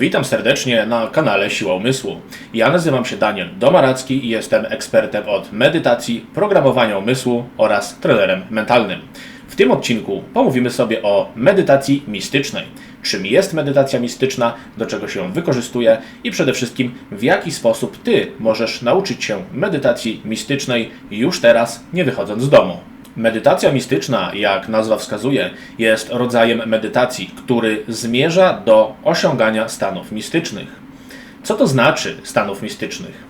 Witam serdecznie na kanale Siła Umysłu. Ja nazywam się Daniel Domaracki i jestem ekspertem od medytacji, programowania umysłu oraz trenerem mentalnym. W tym odcinku pomówimy sobie o medytacji mistycznej. Czym jest medytacja mistyczna, do czego się ją wykorzystuje i przede wszystkim w jaki sposób Ty możesz nauczyć się medytacji mistycznej już teraz, nie wychodząc z domu. Medytacja mistyczna, jak nazwa wskazuje, jest rodzajem medytacji, który zmierza do osiągania stanów mistycznych. Co to znaczy stanów mistycznych?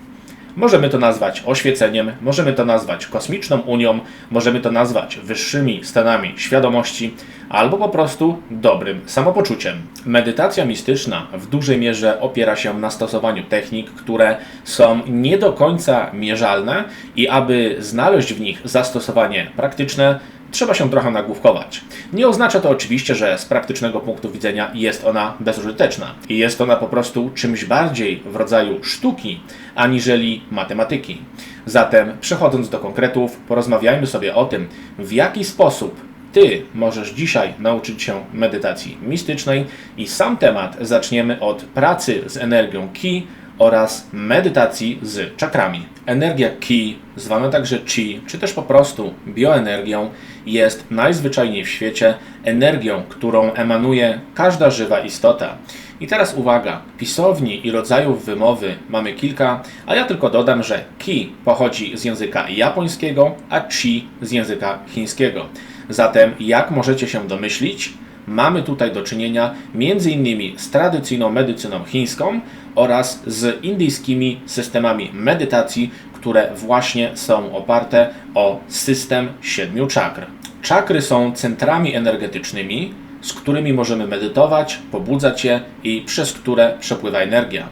Możemy to nazwać oświeceniem, możemy to nazwać kosmiczną unią, możemy to nazwać wyższymi stanami świadomości, albo po prostu dobrym samopoczuciem. Medytacja mistyczna w dużej mierze opiera się na stosowaniu technik, które są nie do końca mierzalne i aby znaleźć w nich zastosowanie praktyczne, trzeba się trochę nagłówkować. Nie oznacza to oczywiście, że z praktycznego punktu widzenia jest ona bezużyteczna. I jest ona po prostu czymś bardziej w rodzaju sztuki, aniżeli matematyki. Zatem, przechodząc do konkretów, porozmawiajmy sobie o tym, w jaki sposób ty możesz dzisiaj nauczyć się medytacji mistycznej i sam temat zaczniemy od pracy z energią Ki oraz medytacji z czakrami. Energia Ki, zwana także Chi, czy też po prostu bioenergią, jest najzwyczajniej w świecie energią, którą emanuje każda żywa istota. I teraz uwaga, pisowni i rodzajów wymowy mamy kilka, a ja tylko dodam, że Ki pochodzi z języka japońskiego, a Chi z języka chińskiego. Zatem, jak możecie się domyślić, mamy tutaj do czynienia m.in. z tradycyjną medycyną chińską oraz z indyjskimi systemami medytacji, które właśnie są oparte o system siedmiu czakr. Czakry są centrami energetycznymi, z którymi możemy medytować, pobudzać je i przez które przepływa energia.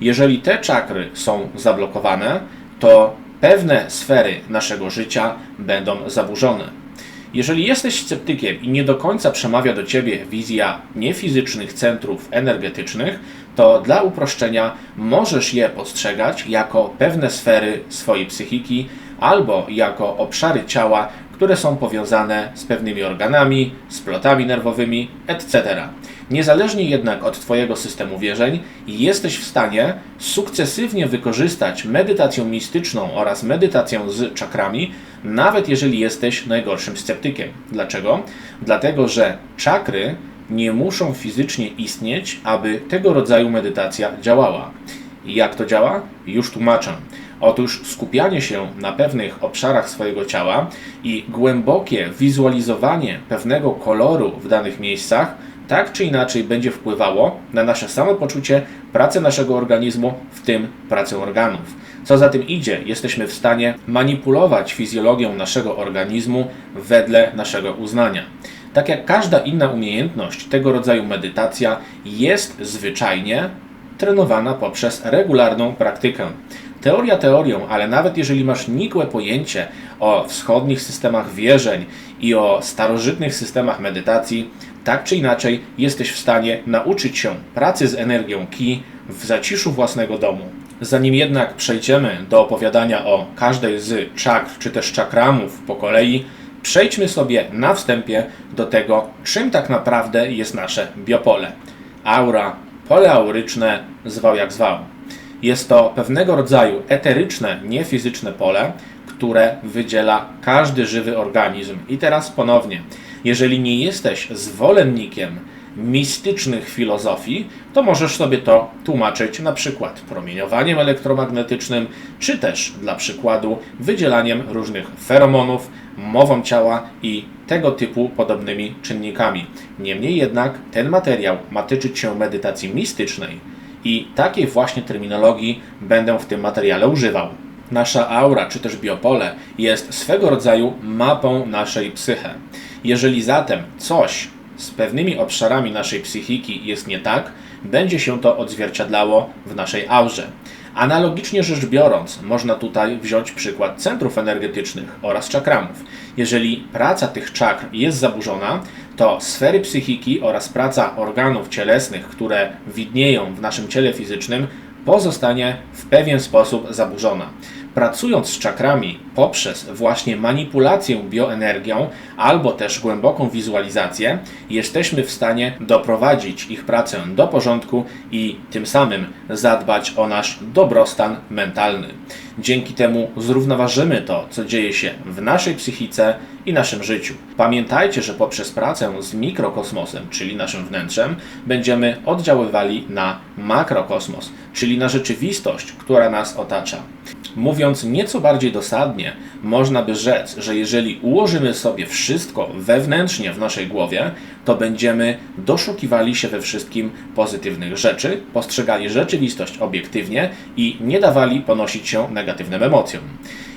Jeżeli te czakry są zablokowane, to pewne sfery naszego życia będą zaburzone. Jeżeli jesteś sceptykiem i nie do końca przemawia do ciebie wizja niefizycznych centrów energetycznych, to dla uproszczenia możesz je postrzegać jako pewne sfery swojej psychiki albo jako obszary ciała, które są powiązane z pewnymi organami, splotami nerwowymi, etc. Niezależnie jednak od Twojego systemu wierzeń, jesteś w stanie sukcesywnie wykorzystać medytację mistyczną oraz medytację z czakrami, nawet jeżeli jesteś najgorszym sceptykiem. Dlaczego? Dlatego, że czakry nie muszą fizycznie istnieć, aby tego rodzaju medytacja działała. Jak to działa? Już tłumaczę. Otóż skupianie się na pewnych obszarach swojego ciała i głębokie wizualizowanie pewnego koloru w danych miejscach tak czy inaczej będzie wpływało na nasze samopoczucie, pracę naszego organizmu, w tym pracę organów. Co za tym idzie, jesteśmy w stanie manipulować fizjologią naszego organizmu wedle naszego uznania. Tak jak każda inna umiejętność, tego rodzaju medytacja jest zwyczajnie trenowana poprzez regularną praktykę. Teoria teorią, ale nawet jeżeli masz nikłe pojęcie o wschodnich systemach wierzeń i o starożytnych systemach medytacji, tak czy inaczej jesteś w stanie nauczyć się pracy z energią Ki w zaciszu własnego domu. Zanim jednak przejdziemy do opowiadania o każdej z czakr czy też czakramów po kolei, przejdźmy sobie na wstępie do tego, czym tak naprawdę jest nasze biopole. Aura, pole auryczne, zwał jak zwał. Jest to pewnego rodzaju eteryczne, niefizyczne pole, które wydziela każdy żywy organizm. I teraz ponownie, jeżeli nie jesteś zwolennikiem mistycznych filozofii, to możesz sobie to tłumaczyć na przykład promieniowaniem elektromagnetycznym, czy też dla przykładu wydzielaniem różnych feromonów, mową ciała i tego typu podobnymi czynnikami. Niemniej jednak ten materiał ma tyczyć się medytacji mistycznej i takiej właśnie terminologii będę w tym materiale używał. Nasza aura czy też biopole jest swego rodzaju mapą naszej psyche. Jeżeli zatem coś z pewnymi obszarami naszej psychiki jest nie tak, będzie się to odzwierciedlało w naszej aurze. Analogicznie rzecz biorąc, można tutaj wziąć przykład centrów energetycznych oraz czakramów. Jeżeli praca tych czakr jest zaburzona, to sfery psychiki oraz praca organów cielesnych, które widnieją w naszym ciele fizycznym, pozostanie w pewien sposób zaburzona. Pracując z czakrami poprzez właśnie manipulację bioenergią albo też głęboką wizualizację, jesteśmy w stanie doprowadzić ich pracę do porządku i tym samym zadbać o nasz dobrostan mentalny. Dzięki temu zrównoważymy to, co dzieje się w naszej psychice i naszym życiu. Pamiętajcie, że poprzez pracę z mikrokosmosem, czyli naszym wnętrzem, będziemy oddziaływali na makrokosmos, czyli na rzeczywistość, która nas otacza. Mówiąc nieco bardziej dosadnie, można by rzec, że jeżeli ułożymy sobie wszystko wewnętrznie w naszej głowie, to będziemy doszukiwali się we wszystkim pozytywnych rzeczy, postrzegali rzeczywistość obiektywnie i nie dawali ponosić się negatywnym emocjom.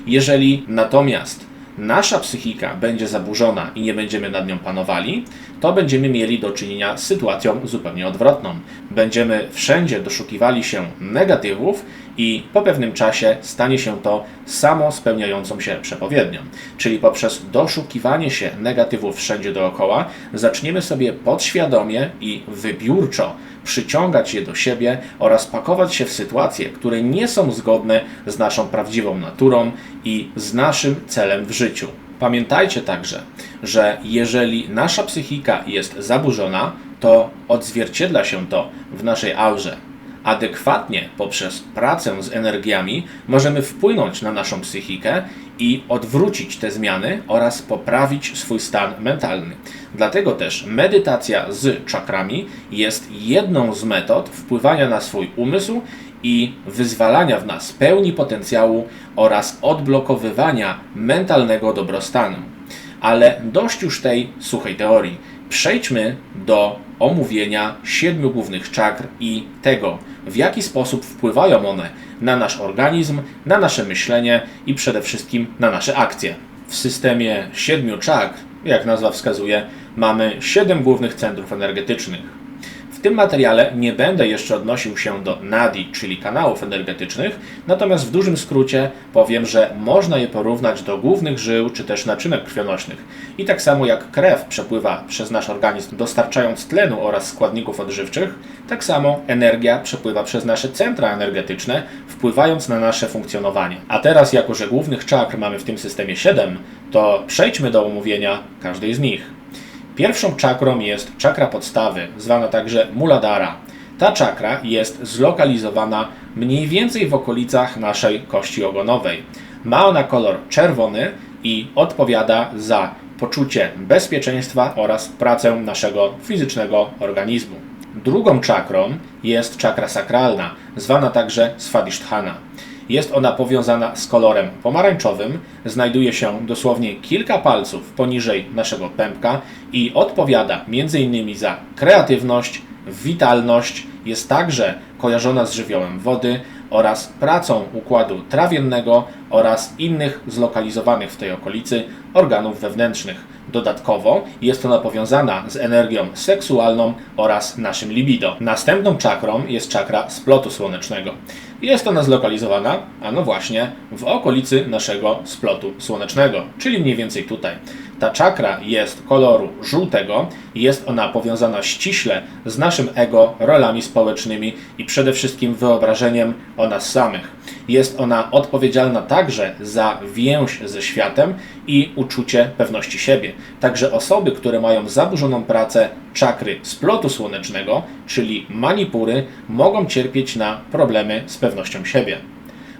Jeżeli natomiast nasza psychika będzie zaburzona i nie będziemy nad nią panowali, to będziemy mieli do czynienia z sytuacją zupełnie odwrotną. Będziemy wszędzie doszukiwali się negatywów i po pewnym czasie stanie się to samo spełniającą się przepowiednią. Czyli poprzez doszukiwanie się negatywów wszędzie dookoła zaczniemy sobie podświadomie i wybiórczo przyciągać je do siebie oraz pakować się w sytuacje, które nie są zgodne z naszą prawdziwą naturą i z naszym celem w życiu. Pamiętajcie także, że jeżeli nasza psychika jest zaburzona, to odzwierciedla się to w naszej aurze. Adekwatnie poprzez pracę z energiami możemy wpłynąć na naszą psychikę i odwrócić te zmiany oraz poprawić swój stan mentalny. Dlatego też medytacja z czakrami jest jedną z metod wpływania na swój umysł i wyzwalania w nas pełni potencjału oraz odblokowywania mentalnego dobrostanu. Ale dość już tej suchej teorii. Przejdźmy do omówienia siedmiu głównych czakr i tego, w jaki sposób wpływają one na nasz organizm, na nasze myślenie i przede wszystkim na nasze akcje. W systemie siedmiu czakr, jak nazwa wskazuje, mamy siedem głównych centrów energetycznych. W tym materiale nie będę jeszcze odnosił się do nadi, czyli kanałów energetycznych, natomiast w dużym skrócie powiem, że można je porównać do głównych żył czy też naczynek krwionośnych. I tak samo jak krew przepływa przez nasz organizm dostarczając tlenu oraz składników odżywczych, tak samo energia przepływa przez nasze centra energetyczne, wpływając na nasze funkcjonowanie. A teraz, jako że głównych czakr mamy w tym systemie 7, to przejdźmy do omówienia każdej z nich. Pierwszą czakrą jest czakra podstawy, zwana także Muladhara. Ta czakra jest zlokalizowana mniej więcej w okolicach naszej kości ogonowej. Ma ona kolor czerwony i odpowiada za poczucie bezpieczeństwa oraz pracę naszego fizycznego organizmu. Drugą czakrą jest czakra sakralna, zwana także Svadhisthana. Jest ona powiązana z kolorem pomarańczowym, znajduje się dosłownie kilka palców poniżej naszego pępka i odpowiada m.in. za kreatywność, witalność, jest także kojarzona z żywiołem wody oraz pracą układu trawiennego oraz innych zlokalizowanych w tej okolicy organów wewnętrznych. Dodatkowo jest ona powiązana z energią seksualną oraz naszym libido. Następną czakrą jest czakra splotu słonecznego. Jest ona zlokalizowana, a no właśnie, w okolicy naszego splotu słonecznego, czyli mniej więcej tutaj. Ta czakra jest koloru żółtego, jest ona powiązana ściśle z naszym ego, rolami społecznymi i przede wszystkim wyobrażeniem o nas samych. Jest ona odpowiedzialna także za więź ze światem i uczucie pewności siebie. Także osoby, które mają zaburzoną pracę czakry splotu słonecznego, czyli manipury, mogą cierpieć na problemy z pewnością siebie.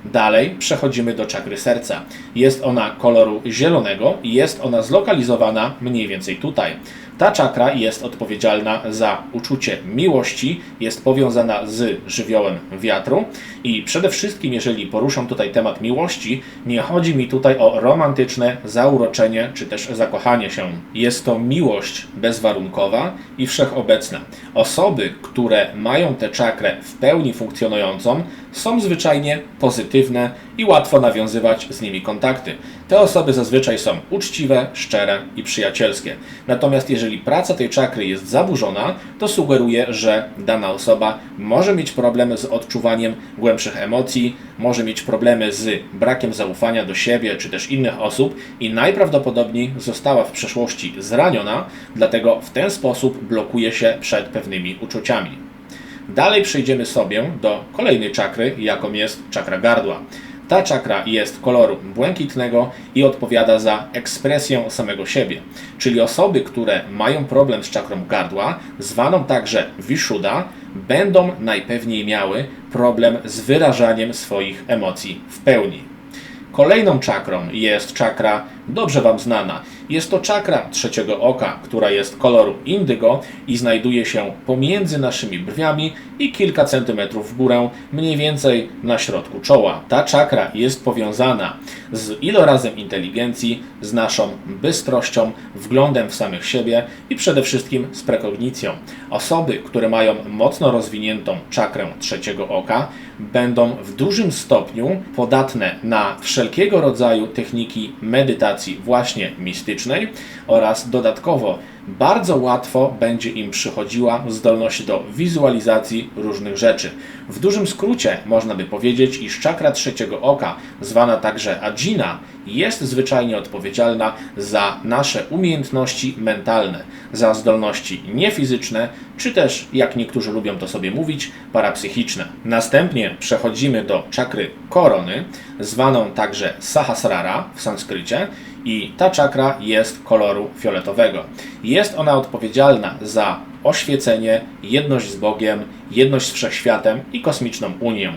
Dalej przechodzimy do czakry serca. Jest ona koloru zielonego i jest ona zlokalizowana mniej więcej tutaj. Ta czakra jest odpowiedzialna za uczucie miłości, jest powiązana z żywiołem wiatru i przede wszystkim, jeżeli poruszam tutaj temat miłości, nie chodzi mi tutaj o romantyczne zauroczenie czy też zakochanie się. Jest to miłość bezwarunkowa i wszechobecna. Osoby, które mają tę czakrę w pełni funkcjonującą, są zwyczajnie pozytywne i łatwo nawiązywać z nimi kontakty. Te osoby zazwyczaj są uczciwe, szczere i przyjacielskie. Natomiast jeżeli praca tej czakry jest zaburzona, to sugeruje, że dana osoba może mieć problemy z odczuwaniem głębszych emocji, może mieć problemy z brakiem zaufania do siebie czy też innych osób i najprawdopodobniej została w przeszłości zraniona, dlatego w ten sposób blokuje się przed pewnymi uczuciami. Dalej przejdziemy sobie do kolejnej czakry, jaką jest czakra gardła. Ta czakra jest koloru błękitnego i odpowiada za ekspresję samego siebie. Czyli osoby, które mają problem z czakrą gardła, zwaną także Vishuddha, będą najpewniej miały problem z wyrażaniem swoich emocji w pełni. Kolejną czakrą jest czakra dobrze Wam znana. Jest to czakra trzeciego oka, która jest koloru indygo i znajduje się pomiędzy naszymi brwiami i kilka centymetrów w górę, mniej więcej na środku czoła. Ta czakra jest powiązana z ilorazem inteligencji, z naszą bystrością, wglądem w samych siebie i przede wszystkim z prekognicją. Osoby, które mają mocno rozwiniętą czakrę trzeciego oka, będą w dużym stopniu podatne na wszelkiego rodzaju techniki medytacji właśnie mistycznej oraz dodatkowo bardzo łatwo będzie im przychodziła zdolność do wizualizacji różnych rzeczy. W dużym skrócie można by powiedzieć, iż czakra trzeciego oka, zwana także Ajina, jest zwyczajnie odpowiedzialna za nasze umiejętności mentalne, za zdolności niefizyczne, czy też, jak niektórzy lubią to sobie mówić, parapsychiczne. Następnie przechodzimy do czakry korony, zwaną także Sahasrara w sanskrycie, i ta czakra jest koloru fioletowego. Jest ona odpowiedzialna za oświecenie, jedność z Bogiem, jedność z wszechświatem i kosmiczną unię.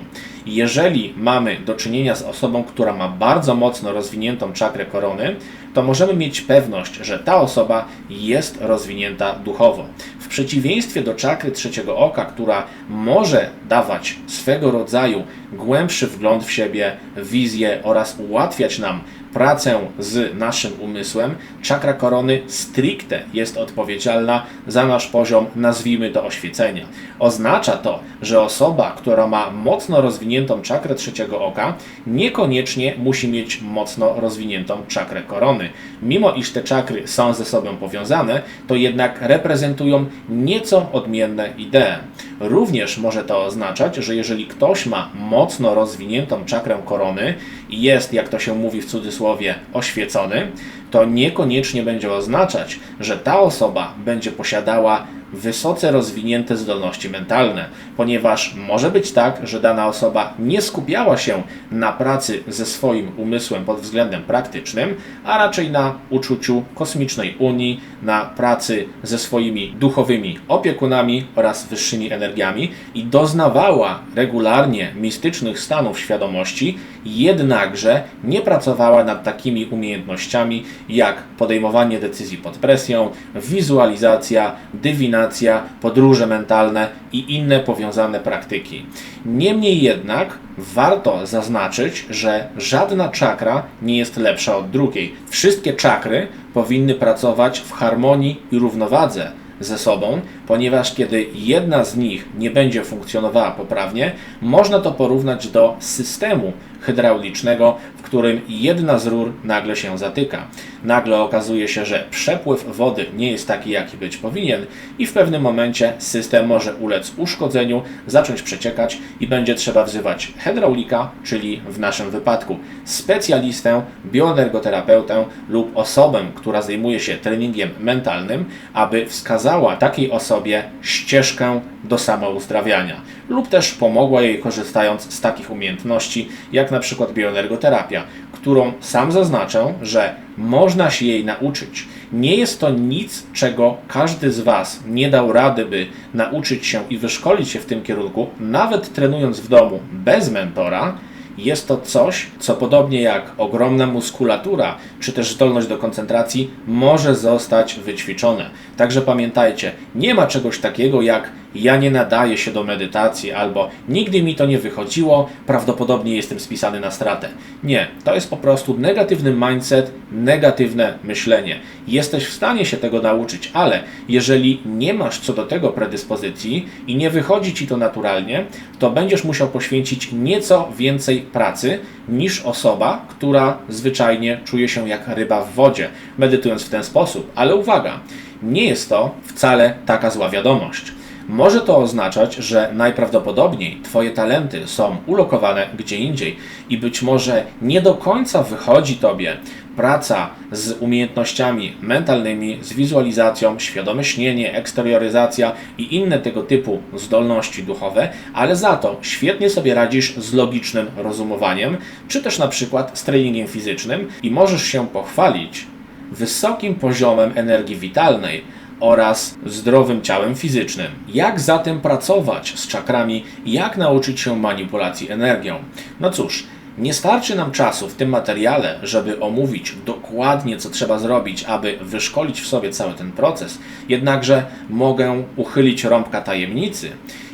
Jeżeli mamy do czynienia z osobą, która ma bardzo mocno rozwiniętą czakrę korony, to możemy mieć pewność, że ta osoba jest rozwinięta duchowo. W przeciwieństwie do czakry trzeciego oka, która może dawać swego rodzaju głębszy wgląd w siebie, wizję oraz ułatwiać nam pracę z naszym umysłem, czakra korony stricte jest odpowiedzialna za nasz poziom, nazwijmy to oświecenia. Oznacza to, że osoba, która ma mocno rozwiniętą czakrę trzeciego oka, niekoniecznie musi mieć mocno rozwiniętą czakrę korony. Mimo iż te czakry są ze sobą powiązane, to jednak reprezentują nieco odmienne idee. Również może to oznaczać, że jeżeli ktoś ma mocno rozwiniętą czakrę korony i jest, jak to się mówi w cudzysłowie, oświecony, to niekoniecznie będzie oznaczać, że ta osoba będzie posiadała wysoce rozwinięte zdolności mentalne, ponieważ może być tak, że dana osoba nie skupiała się na pracy ze swoim umysłem pod względem praktycznym, a raczej na uczuciu kosmicznej unii, na pracy ze swoimi duchowymi opiekunami oraz wyższymi energiami i doznawała regularnie mistycznych stanów świadomości, jednakże nie pracowała nad takimi umiejętnościami jak podejmowanie decyzji pod presją, wizualizacja, dywinacja, podróże mentalne i inne powiązane praktyki. Niemniej jednak warto zaznaczyć, że żadna czakra nie jest lepsza od drugiej. Wszystkie czakry powinny pracować w harmonii i równowadze ze sobą, ponieważ kiedy jedna z nich nie będzie funkcjonowała poprawnie, można to porównać do systemu hydraulicznego, w którym jedna z rur nagle się zatyka. Nagle okazuje się, że przepływ wody nie jest taki, jaki być powinien, i w pewnym momencie system może ulec uszkodzeniu, zacząć przeciekać i będzie trzeba wzywać hydraulika, czyli w naszym wypadku specjalistę, bioenergoterapeutę lub osobę, która zajmuje się treningiem mentalnym, aby wskazała takiej osobie ścieżkę do samouzdrawiania lub też pomogła jej korzystając z takich umiejętności, jak na przykład bioenergoterapia, którą sam zaznaczę, że można się jej nauczyć. Nie jest to nic, czego każdy z Was nie dał rady, by nauczyć się i wyszkolić się w tym kierunku, nawet trenując w domu bez mentora jest to coś, co podobnie jak ogromna muskulatura, czy też zdolność do koncentracji, może zostać wyćwiczone. Także pamiętajcie, nie ma czegoś takiego jak ja nie nadaję się do medytacji albo nigdy mi to nie wychodziło, prawdopodobnie jestem spisany na stratę. Nie, to jest po prostu negatywny mindset, negatywne myślenie. Jesteś w stanie się tego nauczyć, ale jeżeli nie masz co do tego predyspozycji i nie wychodzi ci to naturalnie, to będziesz musiał poświęcić nieco więcej pracy niż osoba, która zwyczajnie czuje się jak ryba w wodzie, medytując w ten sposób. Ale uwaga, nie jest to wcale taka zła wiadomość. Może to oznaczać, że najprawdopodobniej Twoje talenty są ulokowane gdzie indziej i być może nie do końca wychodzi Tobie praca z umiejętnościami mentalnymi, z wizualizacją, świadome śnienie, eksterioryzacja i inne tego typu zdolności duchowe, ale za to świetnie sobie radzisz z logicznym rozumowaniem, czy też na przykład z treningiem fizycznym i możesz się pochwalić wysokim poziomem energii witalnej oraz zdrowym ciałem fizycznym. Jak zatem pracować z czakrami, jak nauczyć się manipulacji energią? No cóż, nie starczy nam czasu w tym materiale, żeby omówić dokładnie, co trzeba zrobić, aby wyszkolić w sobie cały ten proces, jednakże mogę uchylić rąbka tajemnicy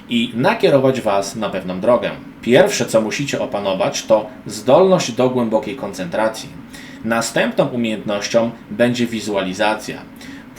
i nakierować Was na pewną drogę. Pierwsze, co musicie opanować, to zdolność do głębokiej koncentracji. Następną umiejętnością będzie wizualizacja.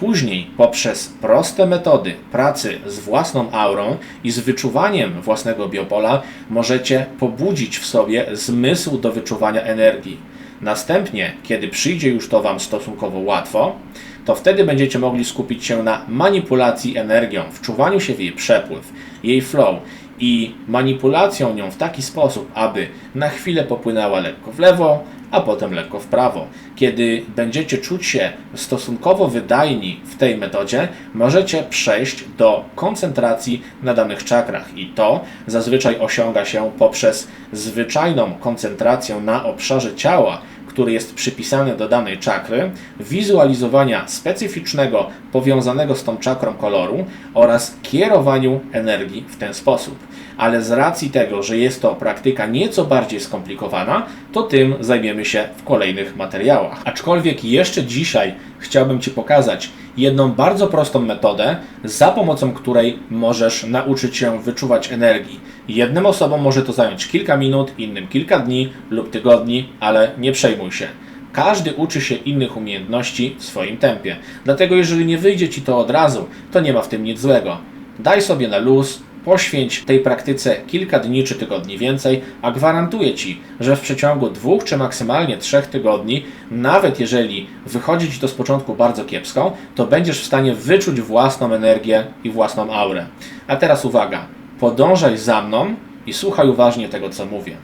Później, poprzez proste metody pracy z własną aurą i z wyczuwaniem własnego biopola, możecie pobudzić w sobie zmysł do wyczuwania energii. Następnie, kiedy przyjdzie już to Wam stosunkowo łatwo, to wtedy będziecie mogli skupić się na manipulacji energią, wczuwaniu się w jej przepływ, jej flow i manipulacją nią w taki sposób, aby na chwilę popłynęła lekko w lewo, a potem lekko w prawo. Kiedy będziecie czuć się stosunkowo wydajni w tej metodzie, możecie przejść do koncentracji na danych czakrach i to zazwyczaj osiąga się poprzez zwyczajną koncentrację na obszarze ciała, który jest przypisany do danej czakry, wizualizowania specyficznego, powiązanego z tą czakrą koloru oraz kierowaniu energii w ten sposób. Ale z racji tego, że jest to praktyka nieco bardziej skomplikowana, to tym zajmiemy się w kolejnych materiałach. Aczkolwiek jeszcze dzisiaj chciałbym Ci pokazać jedną bardzo prostą metodę, za pomocą której możesz nauczyć się wyczuwać energii. Jednym osobom może to zająć kilka minut, innym kilka dni lub tygodni, ale nie przejmuj się. Każdy uczy się innych umiejętności w swoim tempie. Dlatego jeżeli nie wyjdzie Ci to od razu, to nie ma w tym nic złego. Daj sobie na luz, Poświęć tej praktyce kilka dni czy tygodni więcej, a gwarantuję Ci, że w przeciągu dwóch czy maksymalnie trzech tygodni, nawet jeżeli wychodzi Ci to z początku bardzo kiepsko, to będziesz w stanie wyczuć własną energię i własną aurę. A teraz uwaga, podążaj za mną i słuchaj uważnie tego, co mówię.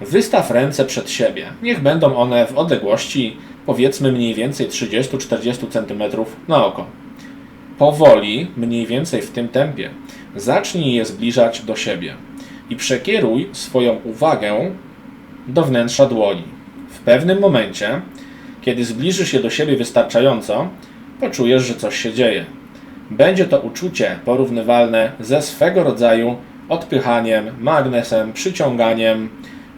Wystaw ręce przed siebie. Niech będą one w odległości powiedzmy mniej więcej 30-40 cm na oko. Powoli, mniej więcej w tym tempie, zacznij je zbliżać do siebie i przekieruj swoją uwagę do wnętrza dłoni. W pewnym momencie, kiedy zbliżysz się do siebie wystarczająco, poczujesz, że coś się dzieje. Będzie to uczucie porównywalne ze swego rodzaju odpychaniem, magnesem, przyciąganiem,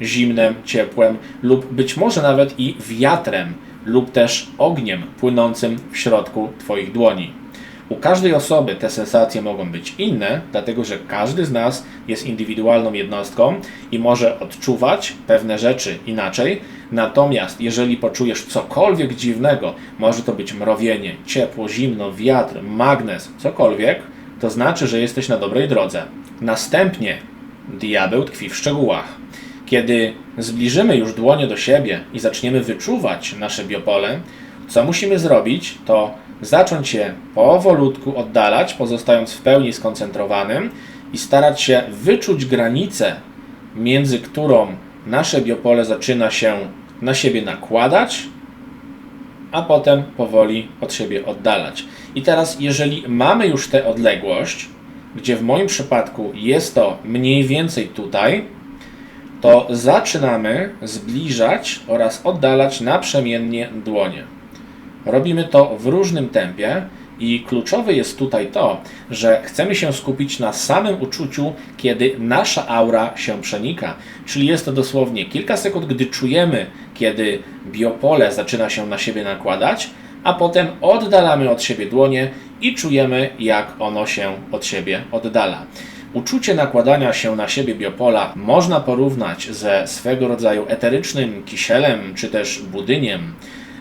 zimnem, ciepłem lub być może nawet i wiatrem lub też ogniem płynącym w środku Twoich dłoni. U każdej osoby te sensacje mogą być inne, dlatego że każdy z nas jest indywidualną jednostką i może odczuwać pewne rzeczy inaczej. Natomiast jeżeli poczujesz cokolwiek dziwnego, może to być mrowienie, ciepło, zimno, wiatr, magnes, cokolwiek, to znaczy, że jesteś na dobrej drodze. Następnie diabeł tkwi w szczegółach. Kiedy zbliżymy już dłonie do siebie i zaczniemy wyczuwać nasze biopole, co musimy zrobić, to zacząć się powolutku oddalać, pozostając w pełni skoncentrowanym i starać się wyczuć granicę, między którą nasze biopole zaczyna się na siebie nakładać, a potem powoli od siebie oddalać. I teraz, jeżeli mamy już tę odległość, gdzie w moim przypadku jest to mniej więcej tutaj, to zaczynamy zbliżać oraz oddalać naprzemiennie dłonie. Robimy to w różnym tempie i kluczowe jest tutaj to, że chcemy się skupić na samym uczuciu, kiedy nasza aura się przenika. Czyli jest to dosłownie kilka sekund, gdy czujemy, kiedy biopole zaczyna się na siebie nakładać, a potem oddalamy od siebie dłonie i czujemy, jak ono się od siebie oddala. Uczucie nakładania się na siebie biopola można porównać ze swego rodzaju eterycznym kisielem czy też budyniem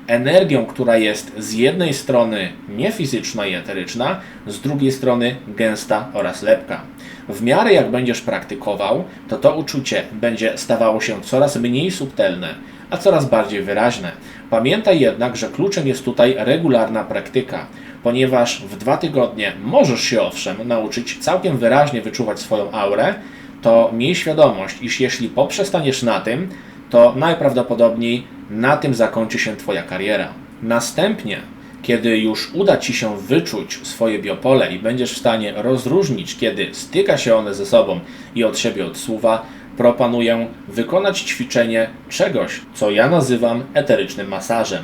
energią, która jest z jednej strony niefizyczna i eteryczna, z drugiej strony gęsta oraz lepka. W miarę jak będziesz praktykował, to to uczucie będzie stawało się coraz mniej subtelne, a coraz bardziej wyraźne. Pamiętaj jednak, że kluczem jest tutaj regularna praktyka, ponieważ w dwa tygodnie możesz się owszem nauczyć całkiem wyraźnie wyczuwać swoją aurę, to miej świadomość, iż jeśli poprzestaniesz na tym, to najprawdopodobniej na tym zakończy się Twoja kariera. Następnie, kiedy już uda Ci się wyczuć swoje biopole i będziesz w stanie rozróżnić, kiedy styka się one ze sobą i od siebie odsuwa, proponuję wykonać ćwiczenie czegoś, co ja nazywam eterycznym masażem.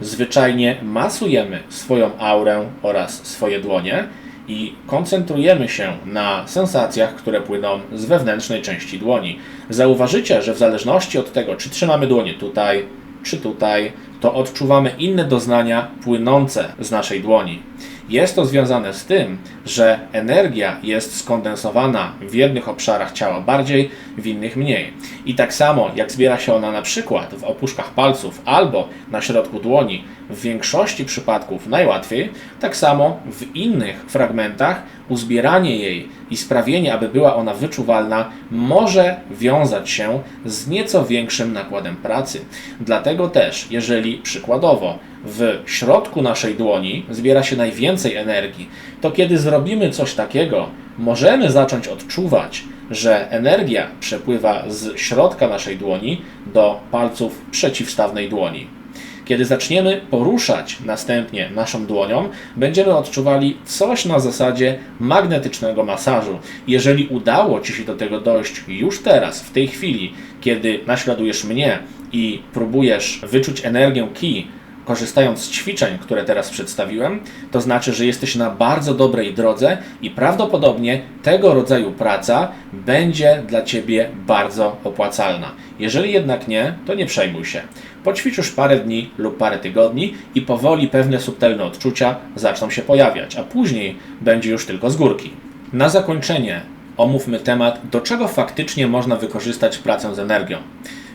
Zwyczajnie masujemy swoją aurę oraz swoje dłonie i koncentrujemy się na sensacjach, które płyną z wewnętrznej części dłoni. Zauważycie, że w zależności od tego, czy trzymamy dłonie tutaj, czy tutaj, to odczuwamy inne doznania płynące z naszej dłoni. Jest to związane z tym, że energia jest skondensowana w jednych obszarach ciała bardziej, w innych mniej. I tak samo jak zbiera się ona na przykład w opuszkach palców albo na środku dłoni, w większości przypadków najłatwiej, tak samo w innych fragmentach uzbieranie jej i sprawienie, aby była ona wyczuwalna, może wiązać się z nieco większym nakładem pracy. Dlatego też, jeżeli przykładowo w środku naszej dłoni zbiera się najwięcej energii, to kiedy zrobimy coś takiego, możemy zacząć odczuwać, że energia przepływa z środka naszej dłoni do palców przeciwstawnej dłoni. Kiedy zaczniemy poruszać następnie naszą dłonią, będziemy odczuwali coś na zasadzie magnetycznego masażu. Jeżeli udało Ci się do tego dojść już teraz, w tej chwili, kiedy naśladujesz mnie i próbujesz wyczuć energię ki, korzystając z ćwiczeń, które teraz przedstawiłem, to znaczy, że jesteś na bardzo dobrej drodze i prawdopodobnie tego rodzaju praca będzie dla Ciebie bardzo opłacalna. Jeżeli jednak nie, to nie przejmuj się. Poćwiczysz parę dni lub parę tygodni i powoli pewne subtelne odczucia zaczną się pojawiać, a później będzie już tylko z górki. Na zakończenie omówmy temat, do czego faktycznie można wykorzystać pracę z energią.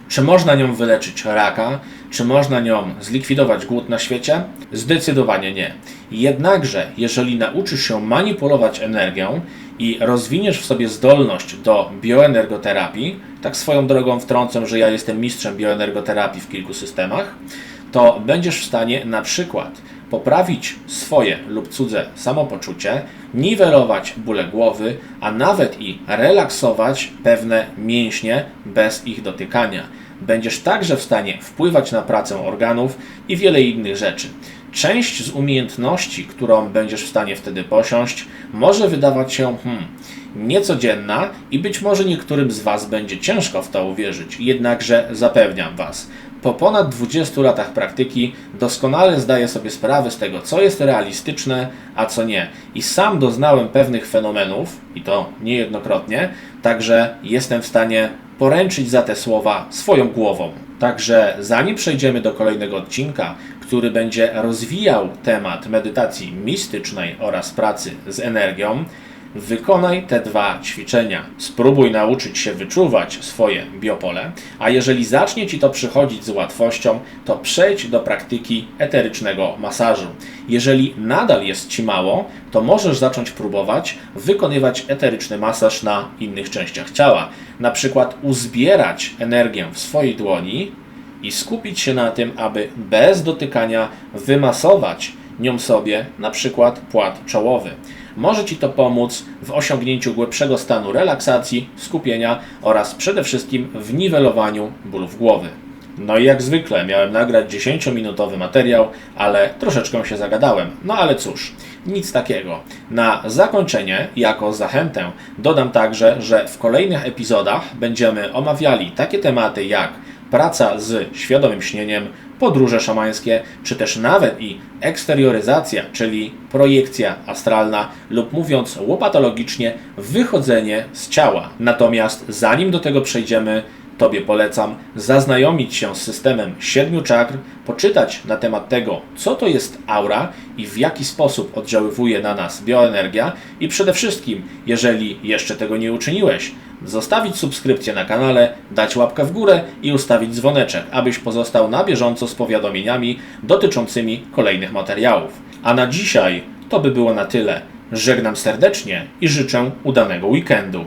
Czy można nią wyleczyć raka? Czy można nią zlikwidować głód na świecie? Zdecydowanie nie. Jednakże, jeżeli nauczysz się manipulować energią i rozwiniesz w sobie zdolność do bioenergoterapii, tak swoją drogą wtrącę, że ja jestem mistrzem bioenergoterapii w kilku systemach, to będziesz w stanie na przykład poprawić swoje lub cudze samopoczucie, niwelować bóle głowy, a nawet i relaksować pewne mięśnie bez ich dotykania. Będziesz także w stanie wpływać na pracę organów i wiele innych rzeczy. Część z umiejętności, którą będziesz w stanie wtedy posiąść, może wydawać się hmm, niecodzienna i być może niektórym z Was będzie ciężko w to uwierzyć. Jednakże zapewniam Was, po ponad 20 latach praktyki doskonale zdaję sobie sprawę z tego, co jest realistyczne, a co nie. I sam doznałem pewnych fenomenów, i to niejednokrotnie, także jestem w stanie poręczyć za te słowa swoją głową. Także zanim przejdziemy do kolejnego odcinka, który będzie rozwijał temat medytacji mistycznej oraz pracy z energią, Wykonaj te dwa ćwiczenia. Spróbuj nauczyć się wyczuwać swoje biopole, a jeżeli zacznie Ci to przychodzić z łatwością, to przejdź do praktyki eterycznego masażu. Jeżeli nadal jest Ci mało, to możesz zacząć próbować wykonywać eteryczny masaż na innych częściach ciała. Na przykład uzbierać energię w swojej dłoni i skupić się na tym, aby bez dotykania wymasować nią sobie na przykład płat czołowy. Może Ci to pomóc w osiągnięciu głębszego stanu relaksacji, skupienia oraz przede wszystkim w niwelowaniu bólów głowy. No i jak zwykle miałem nagrać 10-minutowy materiał, ale troszeczkę się zagadałem. No ale cóż, nic takiego. Na zakończenie, jako zachętę, dodam także, że w kolejnych epizodach będziemy omawiali takie tematy jak praca z świadomym śnieniem, podróże szamańskie, czy też nawet i eksterioryzacja, czyli projekcja astralna lub mówiąc łopatologicznie, wychodzenie z ciała. Natomiast zanim do tego przejdziemy, Tobie polecam zaznajomić się z systemem siedmiu czakr, poczytać na temat tego, co to jest aura i w jaki sposób oddziaływuje na nas bioenergia i przede wszystkim, jeżeli jeszcze tego nie uczyniłeś, zostawić subskrypcję na kanale, dać łapkę w górę i ustawić dzwoneczek, abyś pozostał na bieżąco z powiadomieniami dotyczącymi kolejnych materiałów. A na dzisiaj to by było na tyle. Żegnam serdecznie i życzę udanego weekendu.